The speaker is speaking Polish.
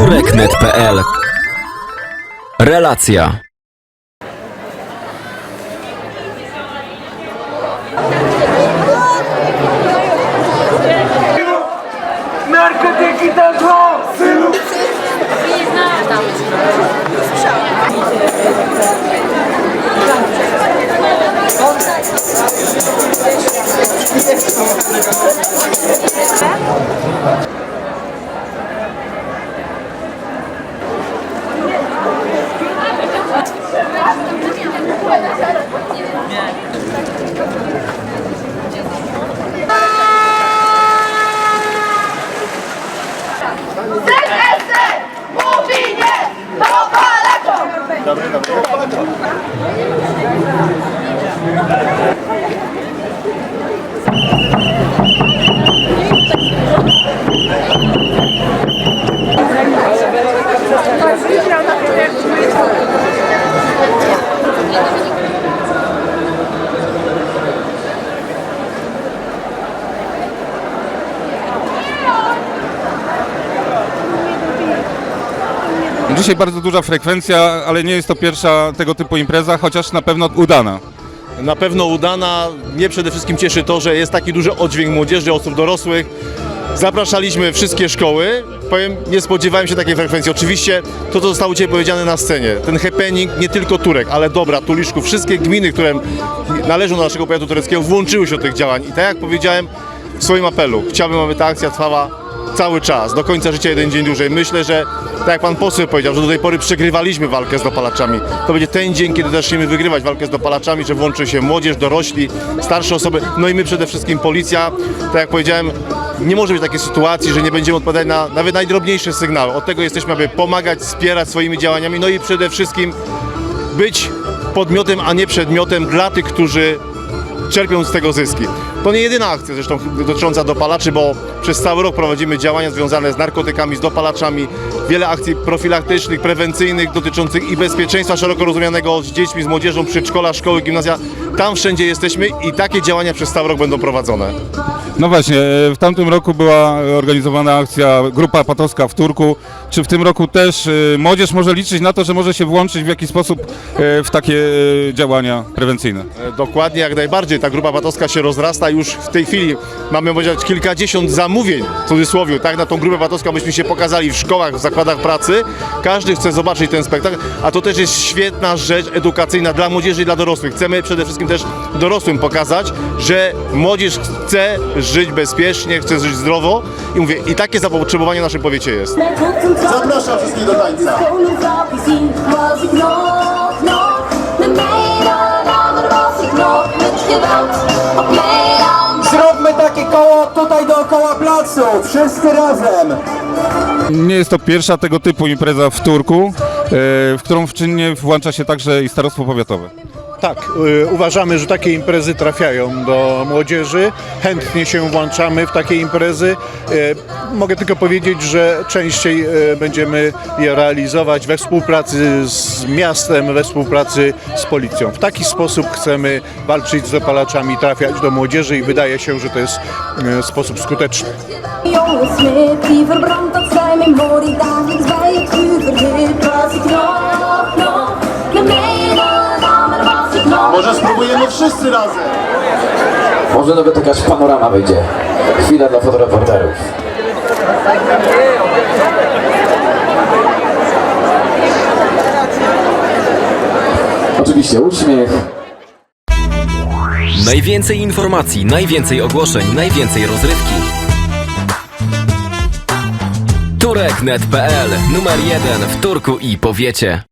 tureknet.pl Relacja Narkotyki to zło! Synu! ZSL Thank you. Dzisiaj bardzo duża frekwencja, ale nie jest to pierwsza tego typu impreza, chociaż na pewno udana. Na pewno udana. Mnie przede wszystkim cieszy to, że jest taki duży oddźwięk młodzieży, osób dorosłych. Zapraszaliśmy wszystkie szkoły. Powiem, nie spodziewałem się takiej frekwencji. Oczywiście to, co zostało dzisiaj powiedziane na scenie, ten happening, nie tylko Turek, ale Dobra, Tuliszków, wszystkie gminy, które należą do naszego powiatu tureckiego, włączyły się do tych działań. I tak jak powiedziałem w swoim apelu, chciałbym, aby ta akcja trwała cały czas, do końca życia jeden dzień dłużej. Myślę, że tak jak pan poseł powiedział, że do tej pory przegrywaliśmy walkę z dopalaczami. To będzie ten dzień, kiedy zaczniemy wygrywać walkę z dopalaczami, że włączy się młodzież, dorośli, starsze osoby, no i my przede wszystkim policja. Tak jak powiedziałem, nie może być takiej sytuacji, że nie będziemy odpowiadać na nawet najdrobniejsze sygnały. Od tego jesteśmy, aby pomagać, wspierać swoimi działaniami, no i przede wszystkim być podmiotem, a nie przedmiotem dla tych, którzy czerpią z tego zyski. To nie jedyna akcja zresztą dotycząca dopalaczy, bo przez cały rok prowadzimy działania związane z narkotykami, z dopalaczami, wiele akcji profilaktycznych, prewencyjnych dotyczących i bezpieczeństwa szeroko rozumianego z dziećmi, z młodzieżą, przedszkola, szkoły, gimnazja. Tam wszędzie jesteśmy i takie działania przez cały rok będą prowadzone. No właśnie, e, w tamtym roku była organizowana akcja Grupa Patowska w Turku. Czy w tym roku też e, młodzież może liczyć na to, że może się włączyć w jakiś sposób e, w takie działania prewencyjne? Dokładnie, jak najbardziej. Ta grupa patowska się rozrasta. Już w tej chwili mamy powiedzieć kilkadziesiąt zamówień, w cudzysłowie, tak, na tą grupę patowską myśmy się pokazali w szkołach, w zakładach pracy. Każdy chce zobaczyć ten spektakl, a to też jest świetna rzecz edukacyjna dla młodzieży i dla dorosłych. Chcemy przede wszystkim też dorosłym pokazać, że młodzież chce żyć bezpiecznie, chce żyć zdrowo i mówię, i takie zapotrzebowanie w naszym powiecie jest. Zapraszam wszystkich do tańca. Zróbmy takie koło tutaj dookoła placu. Wszyscy razem. Nie jest to pierwsza tego typu impreza w Turku, e, w którą czynnie włącza się także i starostwo powiatowe. Tak, y, uważamy, że takie imprezy trafiają do młodzieży. Chętnie się włączamy w takie imprezy. Y, mogę tylko powiedzieć, że częściej y, będziemy je realizować we współpracy z miastem, we współpracy z policją. W taki sposób chcemy walczyć z dopalaczami, trafiać do młodzieży i wydaje się, że to jest sposób skuteczny. Wszyscy razem. Może nawet jakaś panorama wyjdzie. Chwila dla fotoreporterów. Oczywiście uśmiech. Najwięcej informacji, najwięcej ogłoszeń, najwięcej rozrywki tureknet.pl Numer jeden w Turku i powiecie